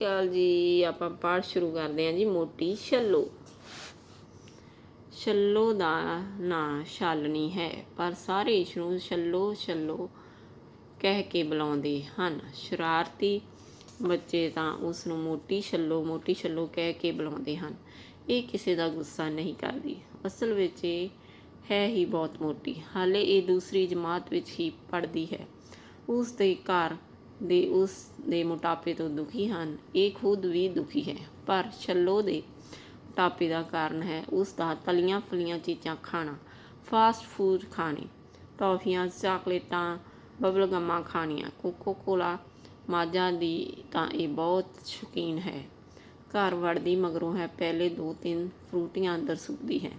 ਕਾਲ ਜੀ, ਆਪਾਂ ਪਾਠ ਸ਼ੁਰੂ ਕਰਦੇ ਹਾਂ ਜੀ, ਮੋਟੀ ਛੱਲੋ। ਛੱਲੋ ਦਾ ਨਾਂ ਛਾਲਣੀ ਹੈ, ਪਰ ਸਾਰੇ ਇਸ ਨੂੰ ਛੱਲੋ ਛੱਲੋ ਕਹਿ ਕੇ ਬੁਲਾਉਂਦੇ ਹਨ। ਸ਼ਰਾਰਤੀ ਬੱਚੇ ਤਾਂ ਉਸ ਨੂੰ ਮੋਟੀ ਛੱਲੋ ਮੋਟੀ ਛੱਲੋ ਕਹਿ ਕੇ ਬੁਲਾਉਂਦੇ ਹਨ। ਇਹ ਕਿਸੇ ਦਾ ਗੁੱਸਾ ਨਹੀਂ ਕਰਦੀ। ਅਸਲ ਵਿੱਚ ਇਹ ਹੈ ਹੀ ਬਹੁਤ ਮੋਟੀ। ਹਾਲੇ ਇਹ ਦੂਸਰੀ ਜਮਾਤ ਵਿੱਚ ਹੀ ਪੜ੍ਹਦੀ ਹੈ। ਉਸ ਦੇ ਘਰ ਦੇ ਉਸ ਦੇ ਮੋਟਾਪੇ ਤੋਂ ਦੁਖੀ ਹਨ। ਇਹ ਖੁਦ ਵੀ ਦੁਖੀ ਹੈ, ਪਰ ਛੱਲੋ ਦੇ ਮੋਟਾਪੇ ਦਾ ਕਾਰਨ ਹੈ ਉਸ ਦਾ ਤਲੀਆਂ ਫਲੀਆਂ ਚੀਜ਼ਾਂ ਖਾਣਾ ਫਾਸਟ ਫੂਡ ਖਾਣੇ, ਟੌਫੀਆਂ, ਚਾਕਲੇਟਾਂ ਬਬਲ ਗਮਾਂ ਖਾਣੀਆਂ ਕੋਕੋ ਕੋਲਾ ਮਾਝਾ ਦੀ ਤਾਂ ਇਹ ਬਹੁਤ ਸ਼ੌਕੀਨ ਹੈ। ਘਰ ਵੜਦੀ ਮਗਰੋਂ ਹੈ, ਪਹਿਲੇ ਦੋ ਤਿੰਨ ਫਰੂਟੀਆਂ ਅੰਦਰ ਸੁੱਕਦੀ ਹੈ।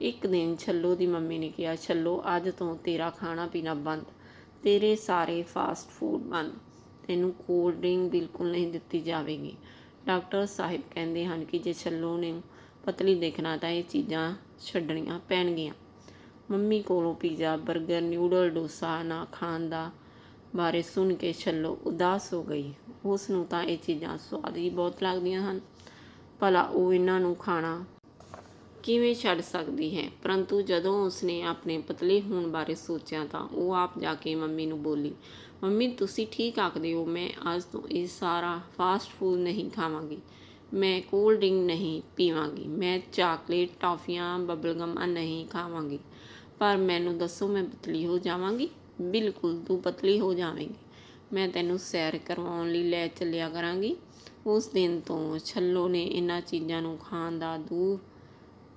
ਇੱਕ ਦਿਨ ਛੱਲੋ ਦੀ ਮੰਮੀ ਨੇ ਕਿਹਾ, ਛੱਲੋ, ਅੱਜ ਤੋਂ ਤੇਰਾ ਖਾਣਾ ਪੀਣਾ ਬੰਦ। ਤੇਰੇ ਸਾਰੇ ਫਾਸਟ ਫੂਡ ਬੰਦ ਤੈਨੂੰ ਕੋਲਡ ਡਰਿੰਕ ਬਿਲਕੁਲ ਨਹੀਂ ਦਿੱਤੀ ਜਾਵੇਗੀ। ਡਾਕਟਰ ਸਾਹਿਬ ਕਹਿੰਦੇ ਹਨ ਕਿ ਜੇ ਛੱਲੋ ਨੇ ਪਤਲੀ ਦੇਖਣਾ ਤਾਂ ਇਹ ਚੀਜ਼ਾਂ ਛੱਡਣੀਆਂ ਪੈਣਗੀਆਂ। ਮੰਮੀ ਕੋਲੋਂ ਪੀਜ਼ਾ 버ਗਰ ਨਿਊਡਲ, ਡੋਸਾ ਨਾ ਖਾਣ ਦਾ ਬਾਰੇ ਸੁਣ ਕੇ ਛੱਲੋ ਉਦਾਸ ਹੋ ਗਈ। ਉਸ ਨੂੰ ਤਾਂ ਇਹ ਚੀਜ਼ਾਂ ਸਵਾਦ ਹੀ ਬਹੁਤ ਲੱਗਦੀਆਂ ਹਨ। ਭਲਾ ਉਹ ਇਹਨਾਂ ਨੂੰ ਖਾਣਾ ਕਿਵੇਂ ਛੱਡ ਸਕਦੀ ਹੈ? ਪਰੰਤੂ ਜਦੋਂ ਉਸਨੇ ਆਪਣੇ ਪਤਲੇ ਹੋਣ ਬਾਰੇ ਸੋਚਿਆ ਤਾਂ ਉਹ ਆਪ ਜਾ ਕੇ ਮੰਮੀ ਨੂੰ ਬੋਲੀ, ਮੰਮੀ, ਤੁਸੀਂ ਠੀਕ ਆਖਦੇ ਹੋ, ਮੈਂ ਅੱਜ ਤੋਂ ਇਹ ਸਾਰਾ ਫਾਸਟ ਫੂਡ ਨਹੀਂ ਖਾਵਾਂਗੀ। ਮੈਂ ਕੋਲਡ ਡਰਿੰਕ ਨਹੀਂ ਪੀਵਾਂਗੀ। ਮੈਂ ਚਾਕਲੇਟ ਟਾਫੀਆਂ ਬਬਲਗਮ ਨਹੀਂ ਖਾਵਾਂਗੀ। ਪਰ ਮੈਨੂੰ ਦੱਸੋ, ਮੈਂ ਪਤਲੀ ਹੋ ਜਾਵਾਂਗੀ? ਬਿਲਕੁਲ, ਤੂੰ ਪਤਲੀ ਹੋ ਜਾਵੇਂਗੀ। ਮੈਂ ਤੈਨੂੰ ਸੈਰ ਕਰਵਾਉਣ ਲਈ ਲੈ ਚੱਲਿਆ ਕਰਾਂਗੀ। ਉਸ ਦਿਨ ਤੋਂ ਛੱਲੋ ਨੇ ਇਹਨਾਂ ਚੀਜ਼ਾਂ ਨੂੰ ਖਾਣ ਦਾ ਦੂਰ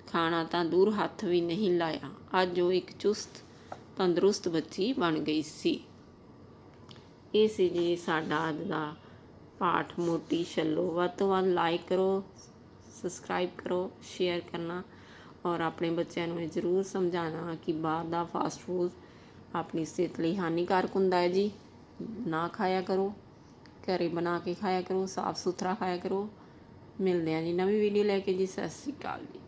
ਖਾਣਾ ਤਾਂ ਦੂਰ ਹੱਥ ਵੀ ਨਹੀਂ ਲਾਇਆ। ਅੱਜ ਉਹ ਇੱਕ ਚੁਸਤ, ਤੰਦਰੁਸਤ ਬੱਚੀ ਬਣ ਗਈ ਸੀ। ਇਹ ਸੀ ਜੀ ਸਾਡਾ ਅੱਜ ਦਾ ਪਾਠ ਮੋਟੀ ਛੱਲੋ। ਵੱਧ ਤੋਂ ਵੱਧ ਲਾਈਕ ਕਰੋ ਸਬਸਕ੍ਰਾਈਬ ਕਰੋ ਸ਼ੇਅਰ ਕਰਨਾ ਔਰ ਆਪਣੇ ਬੱਚਿਆਂ ਨੂੰ ਇਹ ਜ਼ਰੂਰ ਸਮਝਾਉਣਾ ਕਿ ਬਾਹਰ ਦਾ ਫਾਸਟ ਫੂਡ ਆਪਣੀ ਸਿਹਤ ਲਈ ਹਾਨੀਕਾਰਕ ਹੁੰਦਾ ਹੈ ਜੀ। ਨਾ ਖਾਇਆ ਕਰੋ, ਘਰੇ ਬਣਾ ਕੇ ਖਾਇਆ ਕਰੋ, ਸਾਫ਼ ਸੁਥਰਾ ਖਾਇਆ ਕਰੋ। ਮਿਲਦੇ ਹਾਂ ਜੀ ਨਵੀਂ ਵੀਡੀਓ ਲੈ ਕੇ ਜੀ। ਸਤਿ ਸ਼੍ਰੀ ਅਕਾਲ ਜੀ।